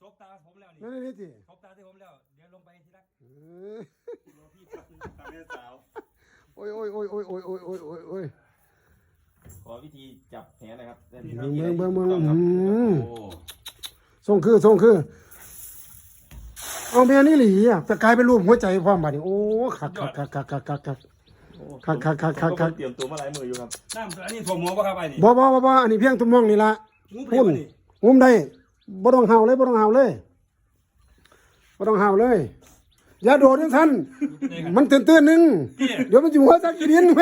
ซบตาผมแล้วนี่นั่นนี่สิซบตาที่ผมแล้ว เดี๋ยวลงไปทีละเออรอพี่ครับตาแม่สาวโอ้ยโอ้ยโอ้ยโอ้ยโอ้ยโอ้ยโอ้ยโอ้ยโอ้ยขอวิธีจับแหหนะครับเบิ่งเบิ่งเบิ่งเบิ่งครับอืมโอ้ส่งคือส่งคือเอาแม่นี่หลีอะจะกลายเป็นรูปหัวใจพร้อมบัดนี้โอ้คักคักคักคักคักคักคักคักคักคักคักคักเตรียมตัวมาหลายมืออยู่ครับน้ำอันนี้ถ่วมหัวป่ะครับไอ้นี่บ่บ่บ่บ่อันนี้เพียงตุ้มมองนี่ละงูไปพุ่นวะนี่งุมได้ บ่ต้องเห่าเลยบ่ต้องเห่าเลยบ่ต้องเห่าเลย อย่าโดดจังซั่นมันตื่นๆนึง เดี๋ยวมันสิหัวซักกิดินไป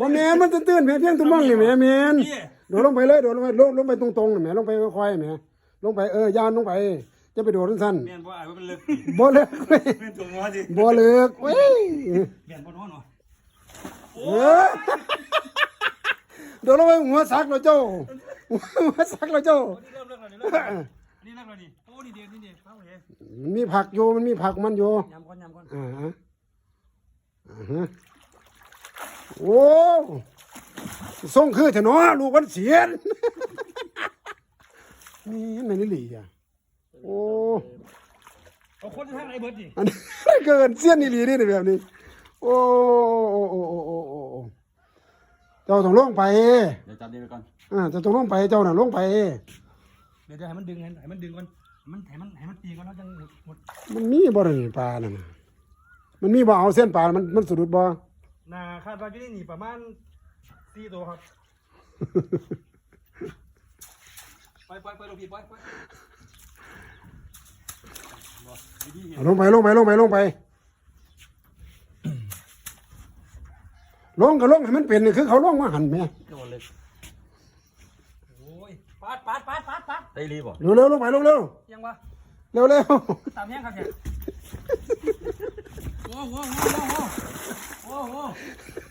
บ่แม่นมันตื่นๆแม่เพียงตุ้มมองนี่แม่แม่นพี่โดดลงไปเลยโดดลงไปลงลงไปตรงๆน่ะแม่ลงไปค่อยๆแม่ลงไปเออย่านลงไปจะไปโดดจังซั่นแม่นบ่ไอ้ว่ามันเลิกบ่เลิกเว้ยแม่นถ่วมหัวสิบ่เลิกเว้ยแม่นบ่นอนเนาะเออโดดลงไปหัวซักแล้วเจ้า หัวซักแล้วเจ้าอันนี้เริ่มเลิกแล้วนี่เลิกแล้วอันนี้เลิกแล้วนี่โอ้นี่เดียวนี่เดียวเข้าเลยมันมีผักอยู่มันมีผักมันอยู่ยำก่อนยำก่อนอ่าฮะอ่าฮะโอ้ส่งคือเถอะเนาะลูกวันเสียนนี่มันนี่หลีอะโอ้เอาคนทางไหนเบิดนี่อันนี้เกินเสี้ยนนี่หลีนี่แบบนี้ โอ้โอ้โอ้โอ้โอ้โอ้โอ้ เจ้าต้องลงไปเดี๋ยวจับนี่ไปก่อนอ่าเจ้าต้องลงไปเจ้าน่ะลงไป เดี๋ยวจะให้มันดึงให้มันดึงก่อนให้มันให้มันให้มันตีก่อนแล้วจังหมดมันมีบ่ได้ปลาน่ะนะมันมีบ่เอาเส้นปลามันมันสะดุดบ่นาคาดว่าอยู่นี่นี่ประมาณสี่ตัวครับไปไปไปลงพี่ไปไปเอาลงไปลงไปลงไปลงไป ลงก็ลงให้มันเป็นนี่คือเขาลงมาหันแม่โดนเลยโอ้ยปาดปาดปาดปาดปาดได้รีบบ่เร็วเร็วลงไปลงเร็วยังวะเร็วเร็วตามแห้งครับแกโอ้โหโอ้โหโอ้โหโอ้โห